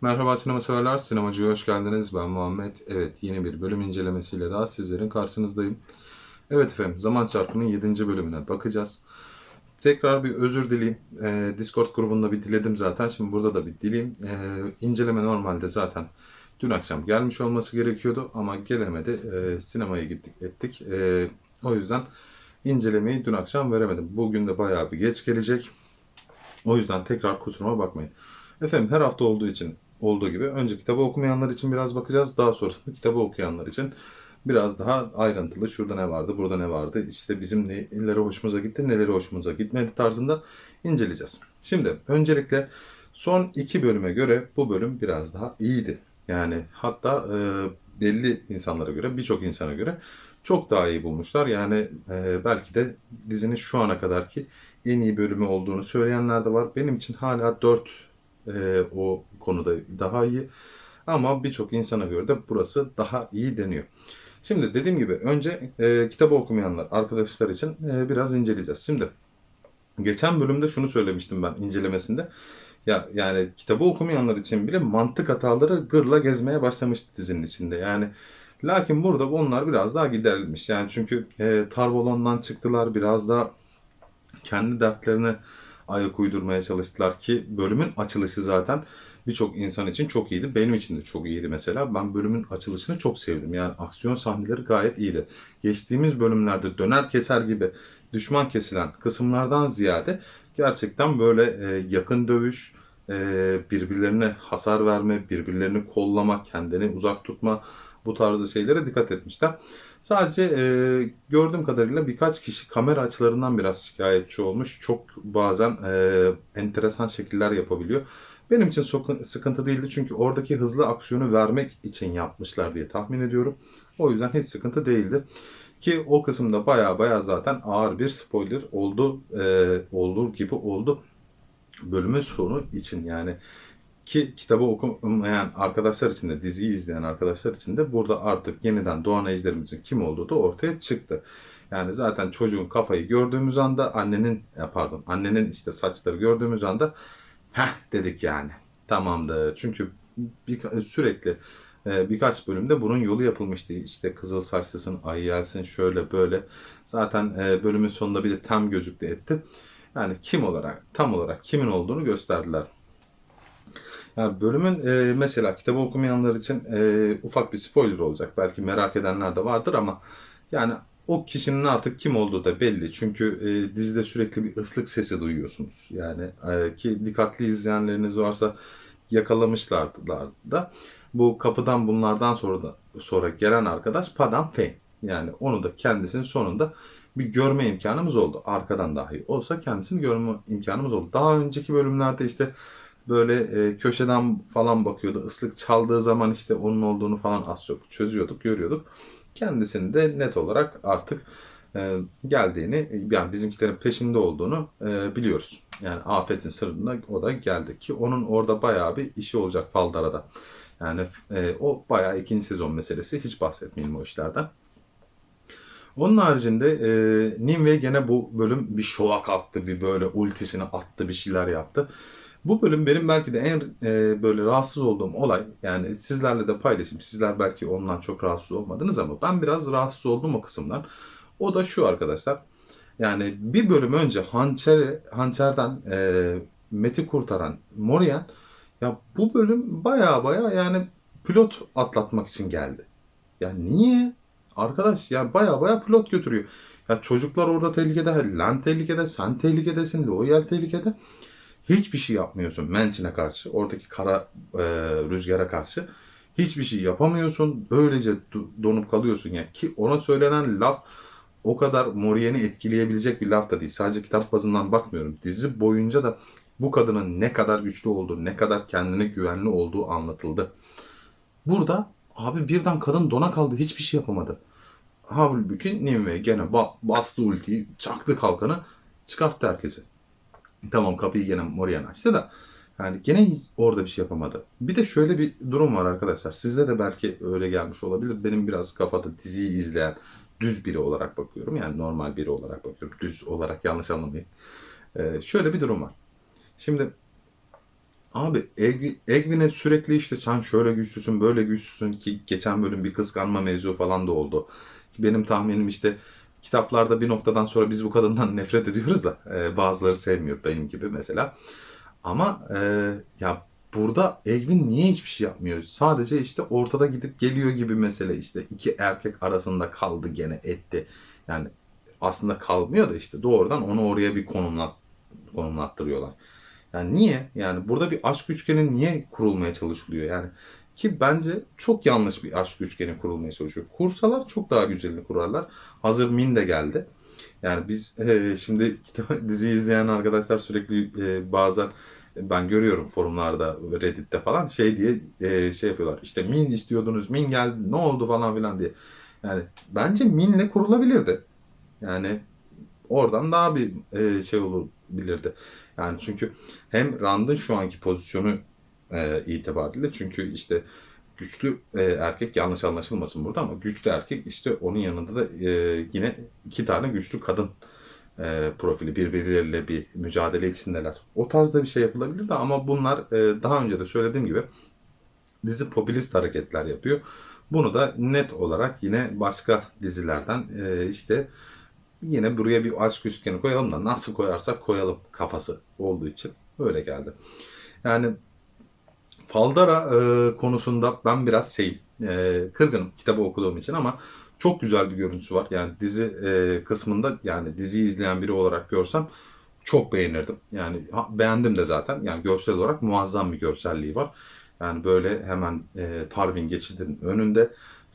Merhaba sinema severler, sinemacıya hoş geldiniz. Ben Muhammed. Evet, yeni bir bölüm incelemesiyle daha sizlerin karşınızdayım. Evet efendim, Zaman Çarpı'nın 7. bölümüne bakacağız. Tekrar bir özür dileyim. Ee, Discord grubunda bir diledim zaten. Şimdi burada da bir dileyim. Ee, inceleme normalde zaten dün akşam gelmiş olması gerekiyordu ama gelemedi. Ee, sinemaya gittik ettik. Ee, o yüzden incelemeyi dün akşam veremedim. Bugün de bayağı bir geç gelecek. O yüzden tekrar kusuruma bakmayın. Efendim her hafta olduğu için olduğu gibi önce kitabı okumayanlar için biraz bakacağız. Daha sonrasında kitabı okuyanlar için biraz daha ayrıntılı şurada ne vardı, burada ne vardı, işte bizim neleri hoşumuza gitti, neleri hoşumuza gitmedi tarzında inceleyeceğiz. Şimdi öncelikle son iki bölüme göre bu bölüm biraz daha iyiydi. Yani hatta e, belli insanlara göre, birçok insana göre çok daha iyi bulmuşlar. Yani e, belki de dizinin şu ana kadarki en iyi bölümü olduğunu söyleyenler de var. Benim için hala 4 e, o konuda daha iyi. Ama birçok insana göre de burası daha iyi deniyor. Şimdi dediğim gibi önce e, kitabı okumayanlar arkadaşlar için e, biraz inceleyeceğiz. Şimdi geçen bölümde şunu söylemiştim ben incelemesinde. Ya yani kitabı okumayanlar için bile mantık hataları gırla gezmeye başlamıştı dizinin içinde. Yani lakin burada onlar biraz daha giderilmiş. Yani çünkü e, Tarvolon'dan çıktılar biraz daha kendi dertlerine ayak uydurmaya çalıştılar ki bölümün açılışı zaten birçok insan için çok iyiydi. Benim için de çok iyiydi mesela. Ben bölümün açılışını çok sevdim. Yani aksiyon sahneleri gayet iyiydi. Geçtiğimiz bölümlerde döner keser gibi düşman kesilen kısımlardan ziyade gerçekten böyle e, yakın dövüş, e, birbirlerine hasar verme, birbirlerini kollama, kendini uzak tutma bu tarzı şeylere dikkat etmişler. Sadece e, gördüğüm kadarıyla birkaç kişi kamera açılarından biraz şikayetçi olmuş. Çok bazen e, enteresan şekiller yapabiliyor. Benim için sıkıntı değildi çünkü oradaki hızlı aksiyonu vermek için yapmışlar diye tahmin ediyorum. O yüzden hiç sıkıntı değildi. Ki o kısımda baya baya zaten ağır bir spoiler oldu, e, olur gibi oldu bölümün sonu için yani ki kitabı okumayan arkadaşlar için de diziyi izleyen arkadaşlar için de burada artık yeniden doğan ejderimizin kim olduğu da ortaya çıktı. Yani zaten çocuğun kafayı gördüğümüz anda annenin ya pardon annenin işte saçları gördüğümüz anda heh dedik yani tamamdır. Çünkü bir, sürekli e, birkaç bölümde bunun yolu yapılmıştı. İşte kızıl saçlısın, ay gelsin şöyle böyle. Zaten e, bölümün sonunda bir de tam gözüktü etti. Yani kim olarak, tam olarak kimin olduğunu gösterdiler. Ya bölümün e, mesela kitabı okumayanlar için e, ufak bir spoiler olacak. Belki merak edenler de vardır ama yani o kişinin artık kim olduğu da belli. Çünkü e, dizide sürekli bir ıslık sesi duyuyorsunuz. Yani e, ki dikkatli izleyenleriniz varsa yakalamışlardı da. Bu kapıdan bunlardan sonra da sonra gelen arkadaş Padam Fein. Yani onu da kendisinin sonunda bir görme imkanımız oldu. Arkadan dahi olsa kendisini görme imkanımız oldu. Daha önceki bölümlerde işte böyle e, köşeden falan bakıyordu. Islık çaldığı zaman işte onun olduğunu falan az çok çözüyorduk, görüyorduk. Kendisini de net olarak artık e, geldiğini, yani bizimkilerin peşinde olduğunu e, biliyoruz. Yani afetin sırrında o da geldi ki onun orada bayağı bir işi olacak Faldara'da. Yani e, o bayağı ikinci sezon meselesi. Hiç bahsetmeyelim o işlerden. Onun haricinde e, Nimve gene bu bölüm bir şova kalktı. Bir böyle ultisini attı, bir şeyler yaptı. Bu bölüm benim belki de en e, böyle rahatsız olduğum olay. Yani sizlerle de paylaşayım. Sizler belki ondan çok rahatsız olmadınız ama ben biraz rahatsız oldum o kısımdan. O da şu arkadaşlar. Yani bir bölüm önce hançer, hançerden e, Met'i kurtaran Morian ya bu bölüm baya baya yani pilot atlatmak için geldi. Yani niye? Arkadaş ya baya baya pilot götürüyor. Ya çocuklar orada tehlikede, Lan tehlikede, sen tehlikedesin, Loyal tehlikede. Hiçbir şey yapmıyorsun Mençin'e karşı, oradaki kara e, rüzgara karşı. Hiçbir şey yapamıyorsun. Böylece do- donup kalıyorsun ya. Ki ona söylenen laf o kadar Morien'i etkileyebilecek bir laf da değil. Sadece kitap bazından bakmıyorum. Dizi boyunca da bu kadının ne kadar güçlü olduğu, ne kadar kendine güvenli olduğu anlatıldı. Burada abi birden kadın dona kaldı. Hiçbir şey yapamadı. Halbuki Nimue gene ba- bastı ultiyi, çaktı kalkanı, çıkarttı herkesi. Tamam kapıyı gene Morian açtı da yani gene orada bir şey yapamadı. Bir de şöyle bir durum var arkadaşlar. Sizde de belki öyle gelmiş olabilir. Benim biraz kafada diziyi izleyen düz biri olarak bakıyorum. Yani normal biri olarak bakıyorum. Düz olarak yanlış anlamayın. Ee, şöyle bir durum var. Şimdi Abi Egwin'e sürekli işte sen şöyle güçlüsün böyle güçlüsün ki geçen bölüm bir kıskanma mevzu falan da oldu. Benim tahminim işte kitaplarda bir noktadan sonra biz bu kadından nefret ediyoruz da e, bazıları sevmiyor benim gibi mesela. Ama e, ya burada Egwin niye hiçbir şey yapmıyor? Sadece işte ortada gidip geliyor gibi mesele işte iki erkek arasında kaldı gene etti. Yani aslında kalmıyor da işte doğrudan onu oraya bir konumlat, konumlattırıyorlar. Yani niye? Yani burada bir aşk üçgeni niye kurulmaya çalışılıyor? Yani ki bence çok yanlış bir aşk üçgeni kurulmaya çalışıyor. Kursalar çok daha güzelini kurarlar. Hazır Min de geldi. Yani biz e, şimdi kitap, dizi izleyen arkadaşlar sürekli e, bazen ben görüyorum forumlarda, Reddit'te falan şey diye e, şey yapıyorlar. İşte Min istiyordunuz, Min geldi, ne oldu falan filan diye. Yani bence Min'le kurulabilirdi. Yani oradan daha bir e, şey olabilirdi. Yani çünkü hem Rand'ın şu anki pozisyonu e, itibariyle çünkü işte güçlü e, erkek yanlış anlaşılmasın burada ama güçlü erkek işte onun yanında da e, yine iki tane güçlü kadın e, profili birbirleriyle bir mücadele içindeler. O tarzda bir şey yapılabilirdi ama bunlar e, daha önce de söylediğim gibi dizi popülist hareketler yapıyor. Bunu da net olarak yine başka dizilerden e, işte yine buraya bir aşk üçgeni koyalım da nasıl koyarsak koyalım kafası olduğu için öyle geldi. Yani Faldara e, konusunda ben biraz şey e, kırgınım kitabı okuduğum için ama çok güzel bir görüntüsü var. Yani dizi e, kısmında yani diziyi izleyen biri olarak görsem çok beğenirdim. Yani ha, beğendim de zaten. Yani görsel olarak muazzam bir görselliği var. Yani böyle hemen e, Tarvin geçidinin önünde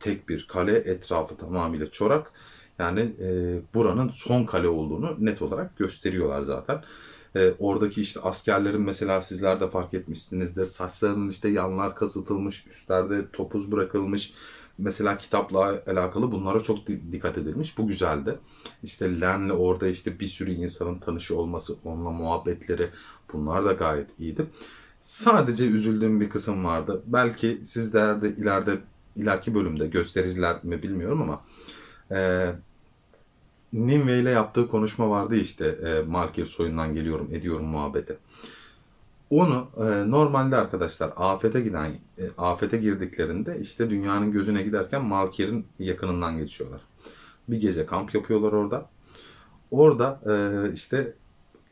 tek bir kale etrafı tamamıyla çorak. Yani e, buranın son kale olduğunu net olarak gösteriyorlar zaten. E, oradaki işte askerlerin mesela sizler de fark etmişsinizdir. Saçlarının işte yanlar kazıtılmış, üstlerde topuz bırakılmış. Mesela kitapla alakalı bunlara çok di- dikkat edilmiş. Bu güzeldi. İşte Len'le orada işte bir sürü insanın tanışı olması, onunla muhabbetleri bunlar da gayet iyiydi. Sadece üzüldüğüm bir kısım vardı. Belki sizler de ileride ileriki bölümde göstericiler mi bilmiyorum ama e, Nimve ile yaptığı konuşma vardı işte e, Malkir soyundan geliyorum ediyorum muhabbeti. Onu e, normalde arkadaşlar afete giden e, afete girdiklerinde işte dünyanın gözüne giderken Malkir'in yakınından geçiyorlar. Bir gece kamp yapıyorlar orada. Orada e, işte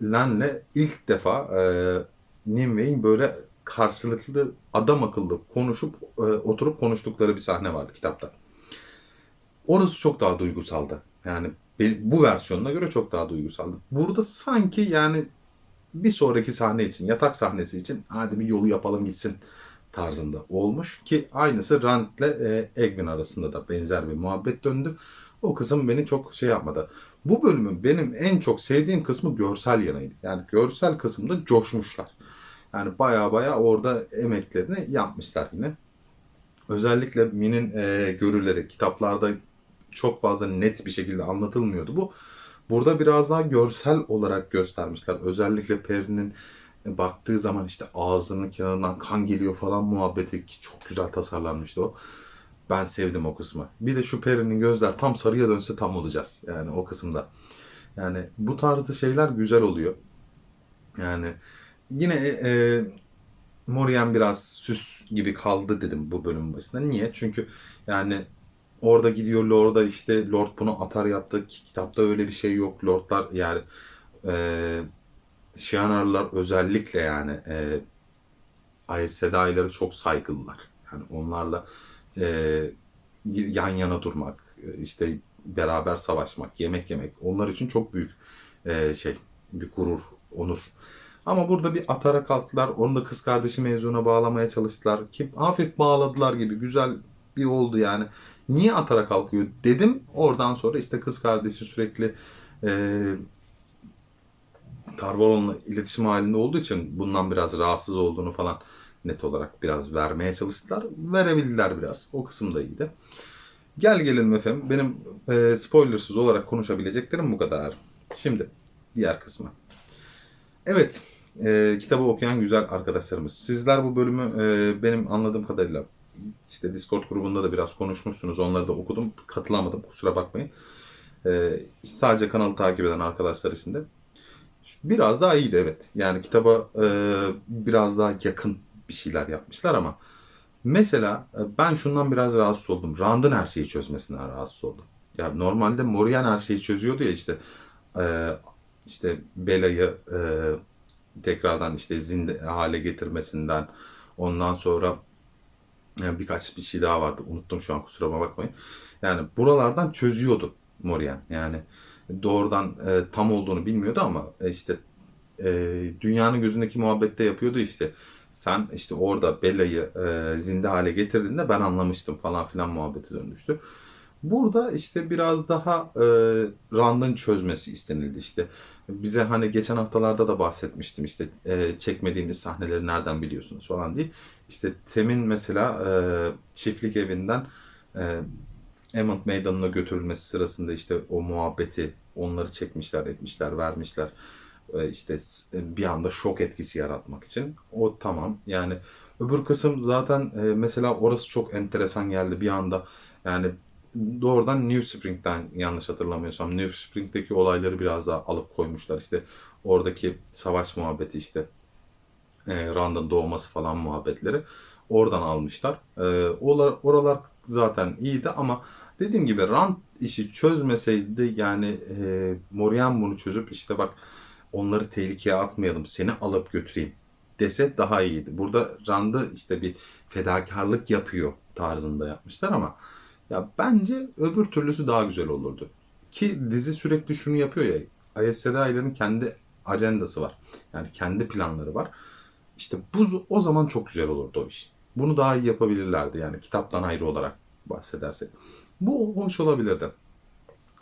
Len'le ilk defa e, Nimve'nin böyle karşılıklı adam akıllı konuşup e, oturup konuştukları bir sahne vardı kitapta. Orası çok daha duygusaldı. Yani bu versiyonuna göre çok daha duygusaldı. Burada sanki yani bir sonraki sahne için, yatak sahnesi için hadi bir yolu yapalım gitsin tarzında olmuş ki aynısı Rand'le e, Egwin arasında da benzer bir muhabbet döndü. O kısım beni çok şey yapmadı. Bu bölümün benim en çok sevdiğim kısmı görsel yanıydı. Yani görsel kısımda coşmuşlar. Yani baya baya orada emeklerini yapmışlar yine. Özellikle Min'in e, görüleri kitaplarda çok fazla net bir şekilde anlatılmıyordu bu. Burada biraz daha görsel olarak göstermişler. Özellikle Peri'nin baktığı zaman işte ağzının kenarından kan geliyor falan muhabbeti ki çok güzel tasarlanmıştı o. Ben sevdim o kısmı. Bir de şu Peri'nin gözler tam sarıya dönse tam olacağız. Yani o kısımda. Yani bu tarzda şeyler güzel oluyor. Yani yine e, Morian biraz süs gibi kaldı dedim bu bölüm başında. Niye? Çünkü yani orada gidiyor Lord'a işte Lord bunu atar yaptı. Ki Kitapta öyle bir şey yok. Lordlar yani e, Shianarlılar özellikle yani e, Aes Sedai'ları çok saygılılar. Yani onlarla e, yan yana durmak, işte beraber savaşmak, yemek yemek onlar için çok büyük e, şey, bir gurur, onur. Ama burada bir atara kalktılar. Onu da kız kardeşi mevzuna bağlamaya çalıştılar. Ki hafif bağladılar gibi güzel bir oldu yani. Niye atara kalkıyor dedim. Oradan sonra işte kız kardeşi sürekli e, Tarvalon'la iletişim halinde olduğu için bundan biraz rahatsız olduğunu falan net olarak biraz vermeye çalıştılar. Verebildiler biraz. O kısım da iyiydi. Gel gelelim efendim. Benim e, spoilersız olarak konuşabileceklerim bu kadar. Şimdi diğer kısmı. Evet. E, kitabı okuyan güzel arkadaşlarımız. Sizler bu bölümü e, benim anladığım kadarıyla işte Discord grubunda da biraz konuşmuşsunuz. Onları da okudum. Katılamadım. Kusura bakmayın. E, sadece kanalı takip eden arkadaşlar için de. Biraz daha iyiydi evet. Yani kitaba e, biraz daha yakın bir şeyler yapmışlar ama mesela e, ben şundan biraz rahatsız oldum. Rand'ın her şeyi çözmesinden rahatsız oldum. Ya normalde Morian her şeyi çözüyordu ya işte e, işte Bela'yı e, tekrardan işte zinde hale getirmesinden ondan sonra e, birkaç bir şey daha vardı. Unuttum şu an kusuruma bakmayın. Yani buralardan çözüyordu Morian. Yani doğrudan e, tam olduğunu bilmiyordu ama e, işte e, dünyanın gözündeki muhabbette yapıyordu işte. Sen işte orada Bella'yı e, zinde hale getirdiğinde ben anlamıştım falan filan muhabbeti dönmüştü. Burada işte biraz daha e, Rand'ın çözmesi istenildi işte. Bize hani geçen haftalarda da bahsetmiştim işte e, çekmediğimiz sahneleri nereden biliyorsunuz falan diye. İşte Tem'in mesela e, çiftlik evinden e, Emmond Meydanı'na götürülmesi sırasında işte o muhabbeti onları çekmişler, etmişler, vermişler. E, işte s- bir anda şok etkisi yaratmak için. O tamam. Yani öbür kısım zaten e, mesela orası çok enteresan geldi bir anda. Yani doğrudan New Spring'den yanlış hatırlamıyorsam New Spring'deki olayları biraz daha alıp koymuşlar. İşte oradaki savaş muhabbeti işte e, Rand'ın doğması falan muhabbetleri oradan almışlar. E, oralar, oralar zaten iyiydi ama dediğim gibi Rand işi çözmeseydi yani e, Morian bunu çözüp işte bak onları tehlikeye atmayalım seni alıp götüreyim dese daha iyiydi. Burada Rand'ı işte bir fedakarlık yapıyor tarzında yapmışlar ama ya bence öbür türlüsü daha güzel olurdu. Ki dizi sürekli şunu yapıyor ya. Aes Sedai'lerin kendi ajandası var. Yani kendi planları var. İşte bu o zaman çok güzel olurdu o iş. Bunu daha iyi yapabilirlerdi yani kitaptan ayrı olarak bahsedersek. Bu hoş olabilirdi.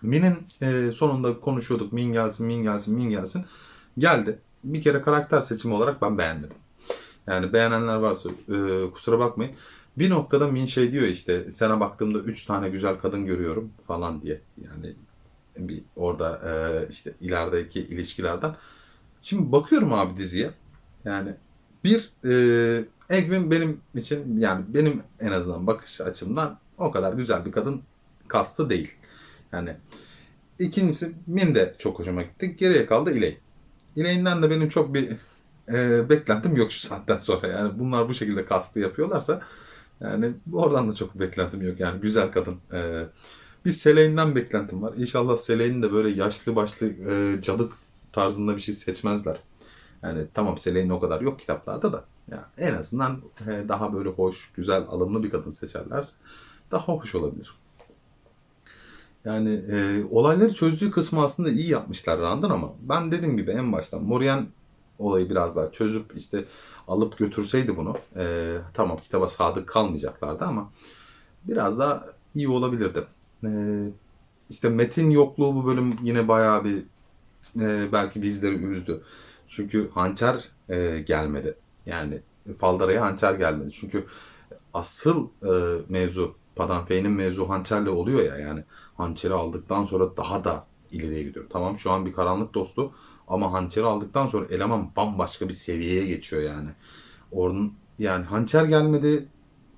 Min'in e, sonunda konuşuyorduk. Min gelsin, Min gelsin, Min gelsin. Geldi. Bir kere karakter seçimi olarak ben beğenmedim. Yani beğenenler varsa e, kusura bakmayın. Bir noktada Min şey diyor işte sana baktığımda 3 tane güzel kadın görüyorum falan diye. Yani bir orada e, işte ilerideki ilişkilerden. Şimdi bakıyorum abi diziye. Yani bir e, Egwin benim için yani benim en azından bakış açımdan o kadar güzel bir kadın kastı değil. Yani ikincisi Min de çok hoşuma gitti. Geriye kaldı Elaine. Elaine'den de benim çok bir e, beklentim yok şu saatten sonra. Yani bunlar bu şekilde kastı yapıyorlarsa yani oradan da çok beklentim yok. Yani güzel kadın. E, bir Selaine'den beklentim var. İnşallah Selaine'in de böyle yaşlı başlı e, cadı tarzında bir şey seçmezler. Yani tamam Selene o kadar yok kitaplarda da. Yani en azından e, daha böyle hoş, güzel, alımlı bir kadın seçerlerse daha hoş olabilir. Yani e, olayları çözdüğü kısmı aslında iyi yapmışlar Rand'ın ama ben dediğim gibi en baştan Morian olayı biraz daha çözüp işte alıp götürseydi bunu e, tamam kitaba sadık kalmayacaklardı ama biraz daha iyi olabilirdi. E, işte Metin yokluğu bu bölüm yine bayağı bir e, belki bizleri üzdü. Çünkü hançer e, gelmedi. Yani Faldara'ya hançer gelmedi. Çünkü asıl e, mevzu Padanfey'in mevzu hançerle oluyor ya yani hançeri aldıktan sonra daha da ileriye gidiyor. Tamam şu an bir karanlık dostu ama hançeri aldıktan sonra eleman bambaşka bir seviyeye geçiyor yani. Onun yani hançer gelmedi.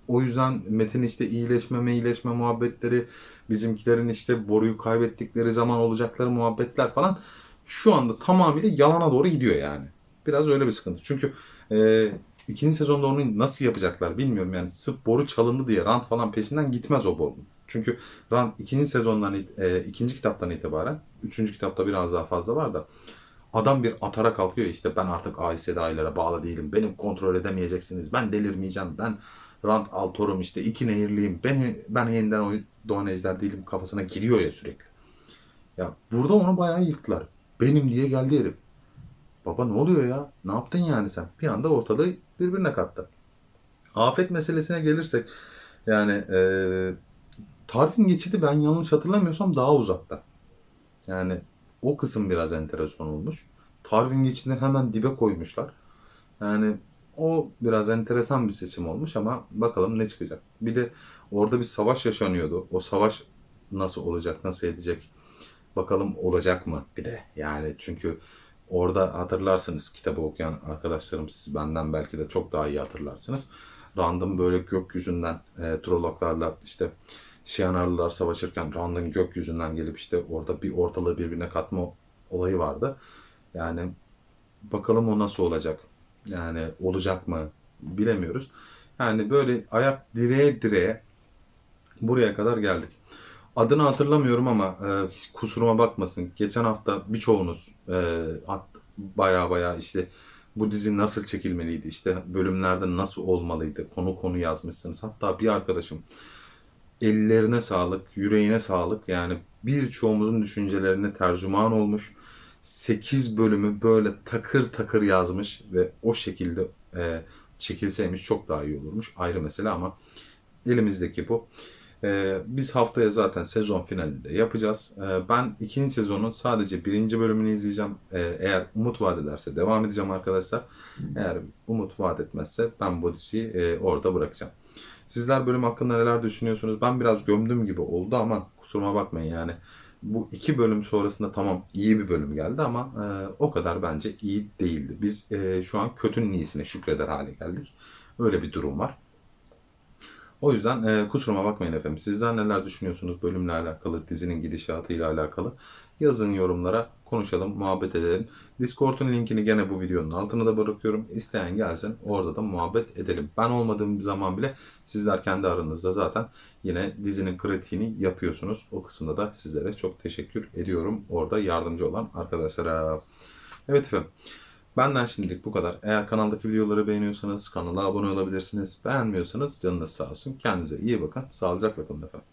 O yüzden Metin işte iyileşme iyileşme muhabbetleri, bizimkilerin işte boruyu kaybettikleri zaman olacakları muhabbetler falan şu anda tamamıyla yalana doğru gidiyor yani. Biraz öyle bir sıkıntı. Çünkü e, ikinci sezonda onu nasıl yapacaklar bilmiyorum yani. Sırf boru çalındı diye rant falan peşinden gitmez o borunun. Çünkü rant ikinci sezondan e, ikinci kitaptan itibaren üçüncü kitapta biraz daha fazla var da adam bir atara kalkıyor işte ben artık AIS dahilere bağlı değilim. Beni kontrol edemeyeceksiniz. Ben delirmeyeceğim. Ben Rant Altor'um işte iki nehirliyim. Beni, ben yeniden Doğan Ejder değilim kafasına giriyor ya sürekli. Ya burada onu bayağı yıktılar. Benim diye geldi herif. Baba ne oluyor ya? Ne yaptın yani sen? Bir anda ortalığı birbirine kattı. Afet meselesine gelirsek yani e, Tarfin geçidi ben yanlış hatırlamıyorsam daha uzakta. Yani o kısım biraz enteresan olmuş. Tarvin geçidini hemen dibe koymuşlar. Yani o biraz enteresan bir seçim olmuş ama bakalım ne çıkacak. Bir de orada bir savaş yaşanıyordu. O savaş nasıl olacak, nasıl edecek? Bakalım olacak mı bir de. Yani çünkü orada hatırlarsınız kitabı okuyan arkadaşlarım siz benden belki de çok daha iyi hatırlarsınız. Random böyle gökyüzünden e, Troloklarla işte Şianarlılar savaşırken Rand'ın gökyüzünden gelip işte orada bir ortalığı birbirine katma olayı vardı. Yani bakalım o nasıl olacak. Yani olacak mı bilemiyoruz. Yani böyle ayak direğe direğe buraya kadar geldik. Adını hatırlamıyorum ama e, kusuruma bakmasın. Geçen hafta birçoğunuz e, at, baya baya işte bu dizi nasıl çekilmeliydi, işte bölümlerde nasıl olmalıydı, konu konu yazmışsınız. Hatta bir arkadaşım ellerine sağlık, yüreğine sağlık. Yani birçoğumuzun düşüncelerine tercüman olmuş. 8 bölümü böyle takır takır yazmış ve o şekilde e, çekilseymiş çok daha iyi olurmuş. Ayrı mesele ama elimizdeki bu. E, biz haftaya zaten sezon finalinde yapacağız. E, ben ikinci sezonun sadece birinci bölümünü izleyeceğim. E, eğer umut vaat ederse devam edeceğim arkadaşlar. Eğer umut vaat etmezse ben bu e, orada bırakacağım. Sizler bölüm hakkında neler düşünüyorsunuz? Ben biraz gömdüm gibi oldu ama kusuruma bakmayın yani. Bu iki bölüm sonrasında tamam iyi bir bölüm geldi ama e, o kadar bence iyi değildi. Biz e, şu an kötünün iyisine şükreder hale geldik. Öyle bir durum var. O yüzden e, kusuruma bakmayın efendim. Sizler neler düşünüyorsunuz bölümle alakalı, dizinin gidişatıyla alakalı? Yazın yorumlara, konuşalım, muhabbet edelim. Discord'un linkini gene bu videonun altına da bırakıyorum. İsteyen gelsin, orada da muhabbet edelim. Ben olmadığım zaman bile sizler kendi aranızda zaten yine dizinin kritiğini yapıyorsunuz. O kısımda da sizlere çok teşekkür ediyorum. Orada yardımcı olan arkadaşlara. Evet efendim. Benden şimdilik bu kadar. Eğer kanaldaki videoları beğeniyorsanız kanala abone olabilirsiniz. Beğenmiyorsanız canınız sağ olsun. Kendinize iyi bakın. Sağlıcakla kalın efendim.